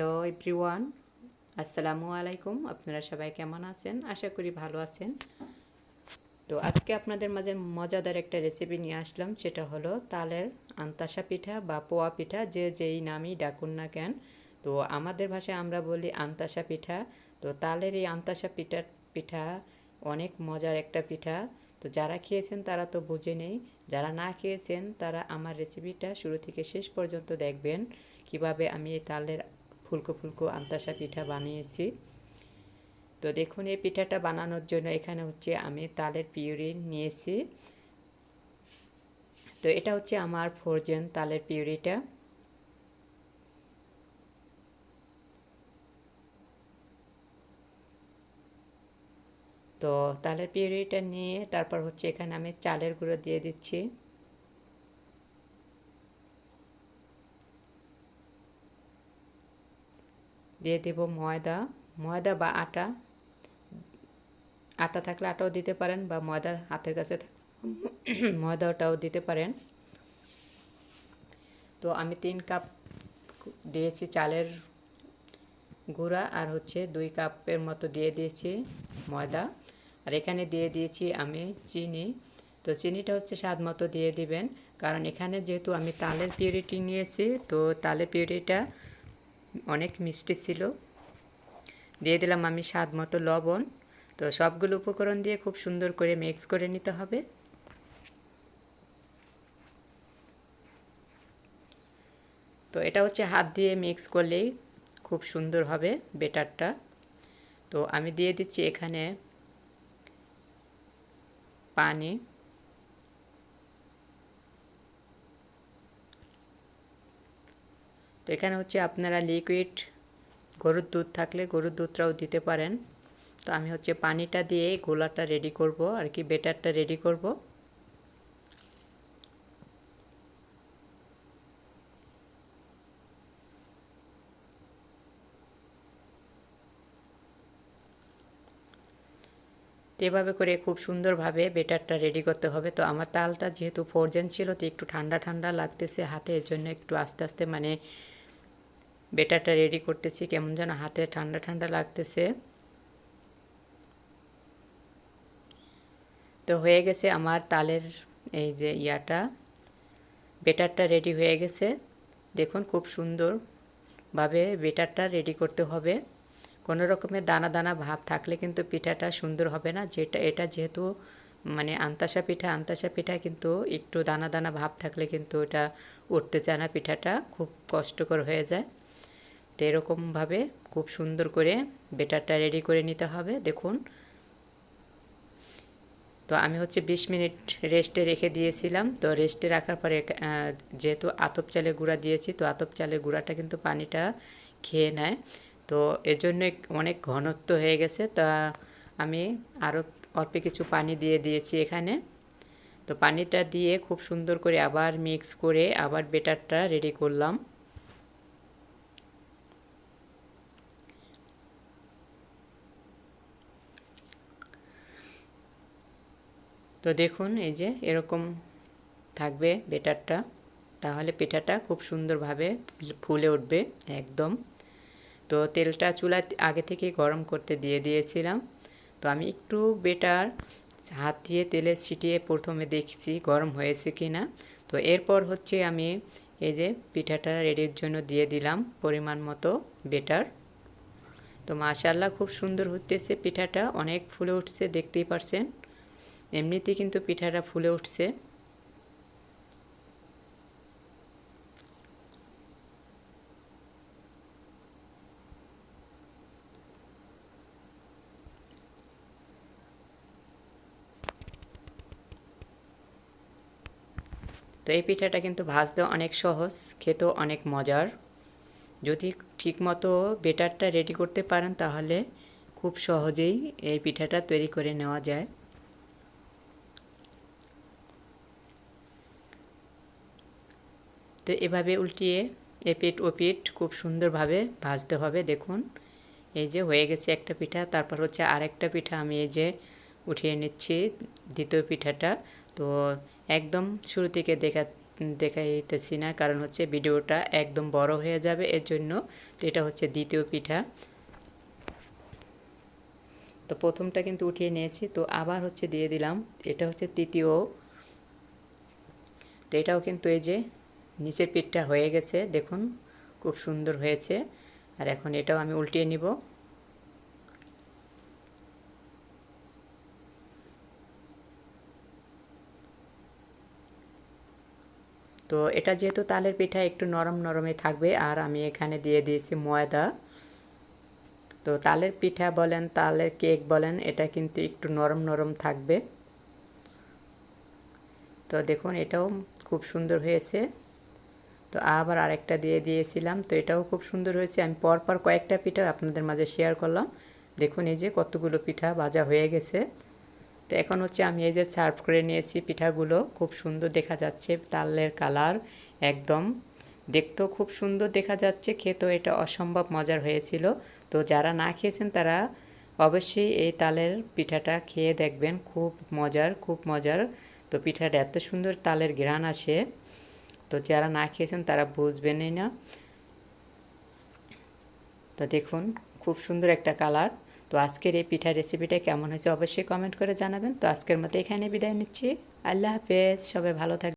Hello everyone, আসসালামু আলাইকুম। আপনারা সবাই কেমন আছেন? আশা করি ভালো আছেন। তো আজকে আপনাদের মাঝে মজাদার একটা রেসিপি নিয়ে আসলাম, সেটা হলো তালের আন্তাসা পিঠা বা পোয়া পিঠা, যে যেই নামই ডাকুন না কেন। তো আমাদের ভাষায় আমরা বলি আন্তাসা পিঠা। তো তালের এই আন্তাসা পিঠা পিঠা অনেক মজার একটা পিঠা। তো যারা খেয়েছেন তারা তো বুঝে নেই, যারা না খেয়েছেন তারা আমার রেসিপিটা শুরু থেকে শেষ পর্যন্ত দেখবেন। কীভাবে আমি এই তালের ফুলকো ফুলকো আন্তাসা পিঠা বানিয়েছি। তো দেখুন, এই পিঠাটা বানানোর জন্য এখানে হচ্ছে আমি তালের পিউরি নিয়েছি। তো এটা হচ্ছে আমার ফোরজেন তালের পিউরিটা। তো তালের পিউরিটা নিয়ে তারপর হচ্ছে এখানে আমি চালের গুঁড়ো দিয়ে দিচ্ছি। দিয়ে দেব ময়দা। ময়দা বা আটা। আটা থাকলে আটাও দিতে পারেন বা ময়দা হাতের কাছে ময়দাটাও দিতে পারেন। তো আমি তিন কাপ দিয়েছি চালের গুঁড়া আর হচ্ছে দুই কাপের মতো দিয়ে দিয়েছি ময়দা। আর এখানে দিয়ে দিয়েছি আমি চিনি। তো চিনিটা হচ্ছে স্বাদ মতো দিয়ে দিবেন। কারণ এখানে যেহেতু আমি তালের পিউরিটি নিয়েছি, তো তালের পিউরিটা অনেক মিষ্টি ছিল। দিয়ে দিলাম আমি স্বাদ মতো লবণ। তো সবগুলো উপকরণ দিয়ে খুব সুন্দর করে মিক্স করে নিতে হবে। তো এটা হচ্ছে হাত দিয়ে মিক্স করলেই খুব সুন্দর হবে বেটারটা। তো আমি দিয়ে দিচ্ছি এখানে পানি। এখানে হচ্ছে আপনারা লিকুইড গরুর দুধ থাকলে গরুর দুধটাও দিতে পারেন। তো আমি হচ্ছে পানিটা দিয়ে গোলাটা রেডি করব, আর কি বেটারটা রেডি করব। এভাবে করে খুব সুন্দরভাবে বেটারটা রেডি করতে হবে। তো আমার তালটা যেহেতু ফোরজেন ছিল, তো একটু ঠান্ডা ঠান্ডা লাগতেছে হাতে এর জন্য একটু আস্তে আস্তে মানে বেটারটা রেডি করতেছি, কেমন যেন হাতে ঠান্ডা ঠান্ডা লাগতেছে। তো হয়ে গেছে আমার তালের এই যে ইয়াটা। বেটারটা রেডি হয়ে গেছে। দেখুন খুব সুন্দরভাবে বেটারটা রেডি করতে হবে। কোনো রকমের দানা দানা ভাব থাকলে কিন্তু পিঠাটা সুন্দর হবে না। যেটা, এটা যেহেতু মানে আন্তাসা পিঠা আন্তাসা পিঠা কিন্তু একটু দানা দানা ভাব থাকলে কিন্তু ওটা উঠতে চায় না পিঠাটা। খুব কষ্টকর হয়ে যায়। তো এরকমভাবে খুব সুন্দর করে বেটারটা রেডি করে নিতে হবে, দেখুন। তো আমি হচ্ছে বিশ মিনিট রেস্টে রেখে দিয়েছিলাম, তো রেস্টে রাখার পরে যেহেতু আতপ চালের গুঁড়া দিয়েছি, তো আতপ চালের গুঁড়াটা কিন্তু পানিটা খেয়ে নেয়। তো এর জন্য অনেক ঘনত্ব হয়ে গেছে, তা আমি আরও অল্প কিছু পানি দিয়ে দিয়েছি এখানে। তো পানিটা দিয়ে খুব সুন্দর করে আবার মিক্স করে আবার বেটারটা রেডি করলাম। তো দেখুন, এই যে এরকম থাকবে বেটারটা। তাহলে পিঠাটা খুব সুন্দরভাবে ফুলে উঠবে একদম। তো তেলটা চুলা আগে থেকে গরম করতে দিয়ে দিয়েছিলাম। তো আমি একটু বেটার হাত দিয়ে তেলে ছিটিয়ে প্রথমে দেখছি গরম হয়েছে কি না তো এরপর হচ্ছে আমি এই যে পিঠাটা রেডির জন্য দিয়ে দিলাম পরিমাণ মতো বেটার। তো মাশাল্লাহ খুব সুন্দর হতেছে পিঠাটা, অনেক ফুলে উঠছে, দেখতেই পারছেন। এমনিতেই কিন্তু পিঠাটা ফুলে উঠছে। তো এই পিঠাটা কিন্তু ভাজতে অনেক সহজ, খেতেও অনেক মজার। যদি ঠিকমতো বেটারটা রেডি করতে পারেন তাহলে খুব সহজেই এই পিঠাটা তৈরি করে নেওয়া যায়। তো এভাবে উল্টিয়ে এপিট ওপিট খুব সুন্দরভাবে ভাজতে হবে, দেখুন। এই যে হয়ে গেছে একটা পিঠা, তারপর হচ্ছে আরেকটা পিঠা আমি এই যে উঠিয়ে নিচ্ছি দ্বিতীয় পিঠাটা। তো একদম শুরু থেকে দেখা, দেখাইতেছি না, কারণ হচ্ছে ভিডিওটা একদম বড় হয়ে যাবে এর জন্য তো এটা হচ্ছে দ্বিতীয় পিঠা। তো প্রথমটা কিন্তু উঠিয়ে নিয়েছি, তো আবার হচ্ছে দিয়ে দিলাম। এটা হচ্ছে তৃতীয়। তো এটাও কিন্তু এই যে নিচের পিঠটা হয়ে গেছে, দেখুন, খুব সুন্দর হয়েছে। আর এখন এটাও আমি উল্টিয়ে নিব। তো এটা যেহেতু তালের পিঠা একটু নরম নরমে থাকবে, আর আমি এখানে দিয়ে দিয়েছি ময়দা। তো তালের পিঠা বলেন, তালের কেক বলেন, এটা কিন্তু একটু নরম নরম থাকবে। তো দেখুন, এটাও খুব সুন্দর হয়েছে। তো আবার আরেকটা দিয়ে দিয়েছিলাম। তো এটাও খুব সুন্দর হয়েছে। আমি পরপর কয়েকটা পিঠা আপনাদের মাঝে শেয়ার করলাম। দেখুন এই যে কতগুলো পিঠা ভাজা হয়ে গেছে। তো এখন হচ্ছে আমি এই যে সার্ভ করে নিয়েছি পিঠাগুলো। খুব সুন্দর দেখা যাচ্ছে তালের কালার একদম। দেখতেও খুব সুন্দর দেখা যাচ্ছে। খেতেও এটা অসম্ভব মজার হয়েছিল। তো যারা না খেয়েছেন তারা অবশ্যই এই তালের পিঠাটা খেয়ে দেখবেন। খুব মজার খুব মজার। তো পিঠাটা এত সুন্দর তালের ঘ্রাণ আসে। তো যারা না খেয়েছেন তারা বুঝবেনই না তো দেখুন, খুব সুন্দর একটা কালার। তো আজকের এই পিঠা রেসিপিটা কেমন হয়েছে অবশ্যই কমেন্ট করে জানাবেন। তো আজকের মতো এখানে বিদায় নিচ্ছি। আল্লাহ হাফেজ। সবাই ভালো থাকবে